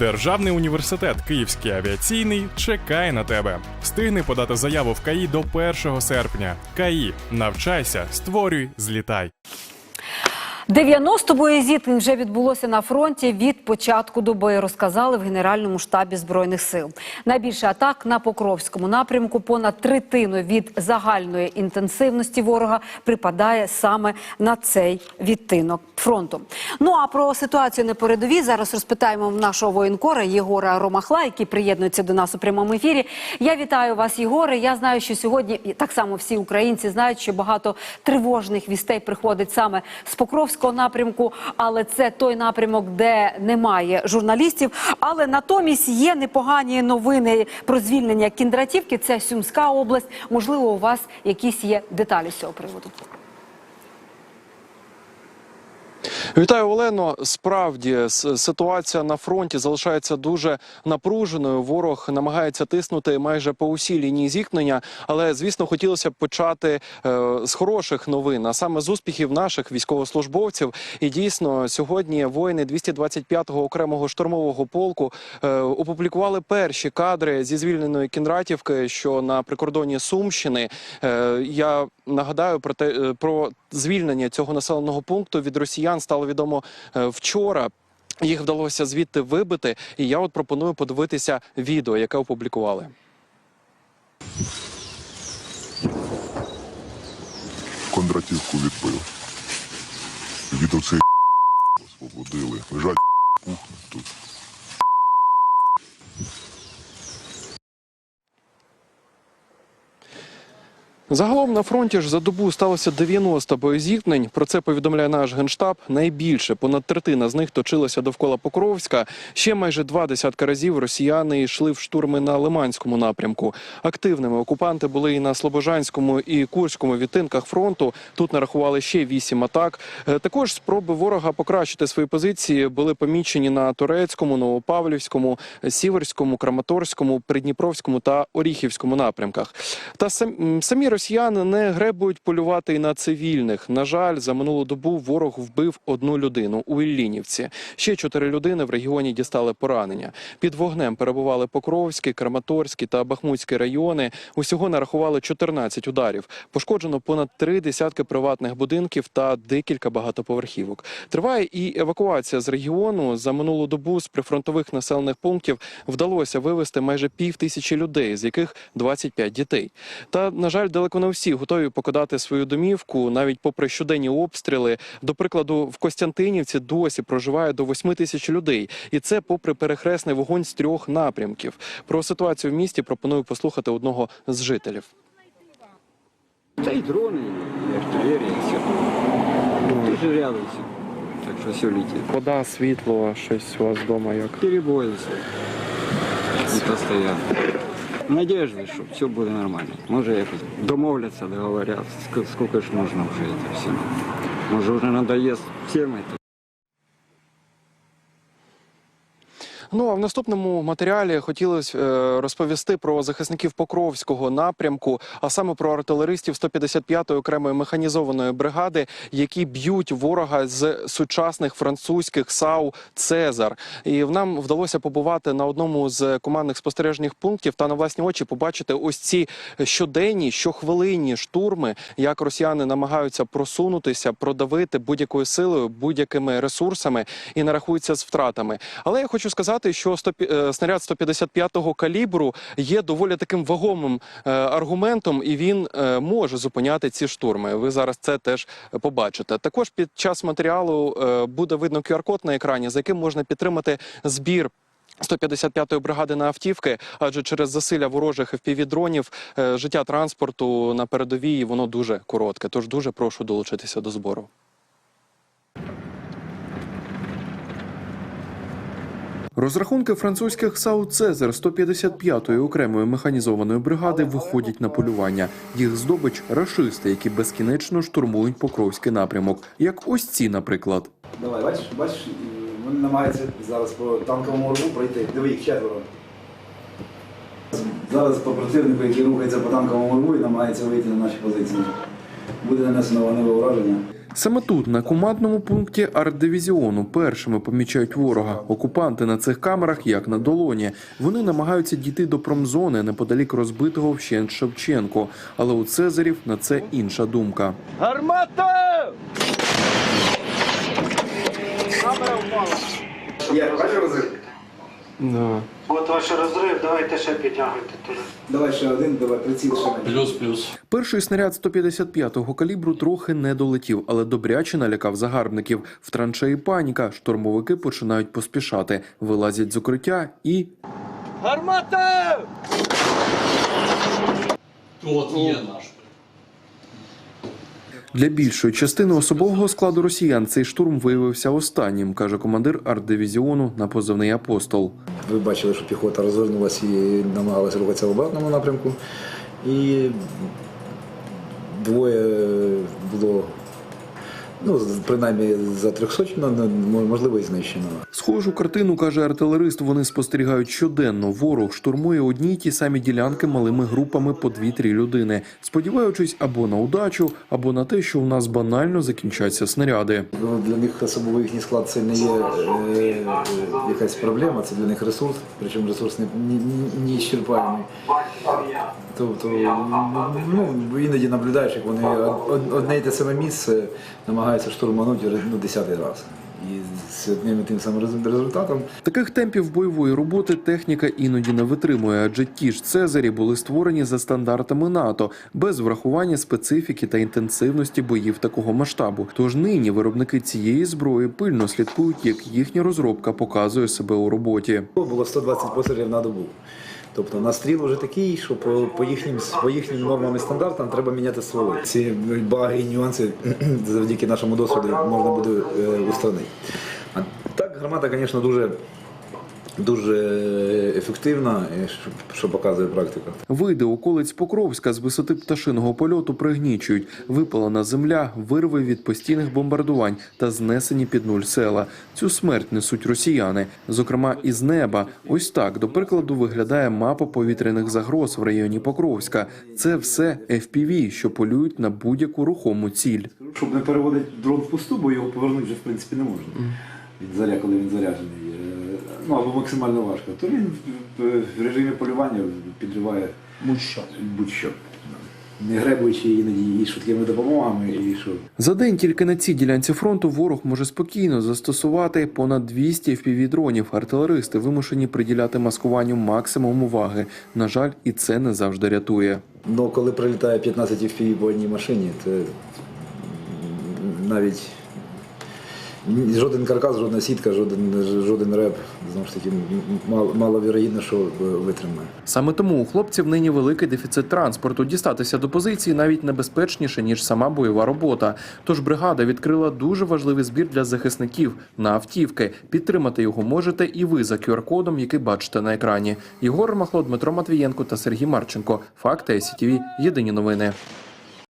Державний університет Київський авіаційний чекає на тебе. Встигни подати заяву в КАІ до 1 серпня. КАІ. Навчайся, створюй, злітай. 90 боєзіткнень вже відбулося на фронті від початку доби, розказали в Генеральному штабі Збройних сил. Найбільше атак на Покровському напрямку понад третину від загальної інтенсивності ворога припадає саме на цей відтинок фронту. Ну а про ситуацію на передовій зараз розпитаємо в нашого воєнкора Єгора Ромахла, який приєднується до нас у прямому ефірі. Я вітаю вас, Єгоре. Я знаю, що сьогодні так само всі українці знають, що багато тривожних вістей приходить саме з Покровського напрямку, але це той напрямок, де немає журналістів. Але натомість є непогані новини про звільнення Кіндратівки. Це Сюмська область. Можливо, у вас якісь є деталі з цього приводу. Вітаю, Олено. Справді ситуація на фронті залишається дуже напруженою. Ворог намагається тиснути майже по усій лінії зіткнення. Але звісно, хотілося б почати е, з хороших новин, а саме з успіхів наших військовослужбовців. І дійсно, сьогодні воїни 225-го окремого штурмового полку е, опублікували перші кадри зі звільненої Кіндратівки, що на прикордоні Сумщини. Е, я нагадаю про те е, про звільнення цього населеного пункту від росіян стало відомо е, вчора. Їх вдалося звідти вибити, і я от пропоную подивитися відео, яке опублікували. Кондратівку відбив. Від оцей освободили. Лежать пухнуть тут. Загалом на фронті ж за добу сталося 90 боєзіткнень. Про це повідомляє наш генштаб. Найбільше понад третина з них точилася довкола Покровська. Ще майже два десятка разів росіяни йшли в штурми на Лиманському напрямку. Активними окупанти були і на Слобожанському і Курському відтинках фронту. Тут нарахували ще вісім атак. Е, Також спроби ворога покращити свої позиції були помічені на Турецькому, Новопавлівському, Сіверському, Краматорському, Придніпровському та Оріхівському напрямках. Та самі росіяни не гребують полювати і на цивільних. На жаль, за минулу добу ворог вбив одну людину у Іллінівці. Ще чотири людини в регіоні дістали поранення. Під вогнем перебували Покровський, Краматорський та Бахмутський райони. Усього нарахували 14 ударів. Пошкоджено понад три десятки приватних будинків та декілька багатоповерхівок. Триває і евакуація з регіону. За минулу добу з прифронтових населених пунктів вдалося вивезти майже пів тисячі людей, з яких 25 дітей. Та на жаль, далеко не всі готові покидати свою домівку, навіть попри щоденні обстріли. До прикладу, в Костянтинівці досі проживає до 8 тисяч людей, і це попри перехресний вогонь з трьох напрямків. Про ситуацію в місті пропоную послухати одного з жителів. Та й дрони, і артилерія, і все. Дуже рядом все. Так що все летить. Вода, світло, щось у вас вдома як. Перебої все. І постоянно. Надежди, що все буде нормально. Може якось домовляться, договоряться. сколько ж можна вже це все. Може вже надоїсть всім це. Ну а в наступному матеріалі хотілося е, розповісти про захисників Покровського напрямку, а саме про артилеристів 155-ї окремої механізованої бригади, які б'ють ворога з сучасних французьких САУ Цезар. І нам вдалося побувати на одному з командних спостережних пунктів та на власні очі побачити ось ці щоденні, щохвилинні штурми, як росіяни намагаються просунутися, продавити будь-якою силою, будь-якими ресурсами і не рахуються з втратами. Але я хочу сказати, що 100 пі- е, снаряд 155-го калібру є доволі таким вагомим е, аргументом, і він е, може зупиняти ці штурми. Ви зараз це теж побачите. Також під час матеріалу буде видно QR-код на екрані, за яким можна підтримати збір. 155-ї бригади на автівки, адже через засилля ворожих FPV-дронів життя транспорту на передовій воно дуже коротке. Тож дуже прошу долучитися до збору. Розрахунки французьких САУ Цезар 155-ї окремої механізованої бригади виходять на полювання. Їх здобич рашисти, які безкінечно штурмують Покровський напрямок, як ось ці, наприклад. Давай, бачиш, бачиш, вони намагаються зараз по танковому рву пройти. Диви їх четверо. Зараз по противнику, який рухається по танковому рву і намагається вийти на наші позиції. Буде нанесено вогневе ураження. Саме тут, на командному пункті артдивізіону, першими помічають ворога. Окупанти на цих камерах як на долоні. Вони намагаються дійти до промзони неподалік розбитого вщент Шевченко. Але у Цезарів на це інша думка. Є, бачиш розрив? От ваш розрив, давайте ще підтягуйте туди. Давай ще один, давай приціл ще менше. Плюс, плюс. Перший снаряд 155-го калібру трохи не долетів, але добряче налякав загарбників. В траншеї паніка. Штурмовики починають поспішати, вилазять з укриття і От є наш. Для більшої частини особового складу росіян цей штурм виявився останнім, каже командир арт-дивізіону на позивний апостол. Ви бачили, що піхота розвернулася і намагалася рухатися в обратному напрямку. І двоє було, ну, принаймні за 300, ну, можливо, і знищено. Схожу картину каже артилерист. Вони спостерігають щоденно. Ворог штурмує одні й ті самі ділянки малими групами по 2-3 людини, сподіваючись або на удачу, або на те, що у нас банально закінчаться снаряди. Ну, Для них особливо їхній склад це не є е, е, якась проблема, це для них ресурс, причому ресурс не, не, іщерпаємий. Тобто ну, іноді наблюдаєш, як вони одне й те саме місце намагаються штурманути ну, десятий раз. І з одним і тим самим результатом Таких темпів бойової роботи техніка іноді не витримує, адже ті ж Цезарі були створені за стандартами НАТО без врахування специфіки та інтенсивності боїв такого масштабу. Тож нині виробники цієї зброї пильно слідкують, як їхня розробка показує себе у роботі. було 120 пострілів на добу. Тобто настріл вже такий, що по, по, їхнім, по їхнім нормам і стандартам треба міняти стволи. Ці баги і нюанси завдяки нашому досвіду можна буде е, устранити. А так гармата, звісно, дуже, дуже ефективна, що, показує практика. Види околиць Покровська з висоти пташиного польоту пригнічують. Випалена земля, вирви від постійних бомбардувань та знесені під нуль села. Цю смерть несуть росіяни. Зокрема, із неба. Ось так, до прикладу, виглядає мапа повітряних загроз в районі Покровська. Це все FPV, що полюють на будь-яку рухому ціль. Щоб не переводити дрон в пусту, бо його повернути вже в принципі не можна. Він заря, коли він заряджений. Е, Ну або максимально важко, то він в- в режимі полювання підриває Будь-що. будь-що. Не гребуючи іноді і швидкими допомогами, і що. За день тільки на цій ділянці фронту ворог може спокійно застосувати понад 200 FPV-дронів. Артилеристи вимушені приділяти маскуванню максимум уваги. На жаль, і це не завжди рятує. Ну, коли прилітає 15 FPV по одній машині, це навіть жоден каркас, жодна сітка, жоден, жоден реп, знову ж таки, мало, маловірогідно, що витримає. Саме тому у хлопців нині великий дефіцит транспорту. Дістатися до позиції навіть небезпечніше ніж сама бойова робота. Тож бригада відкрила дуже важливий збір для захисників на автівки. Підтримати його можете і ви за QR-кодом, який бачите на екрані. Єгор Махло, Дмитро Матвієнко та Сергій Марченко. Факти СІТВ. Єдині новини.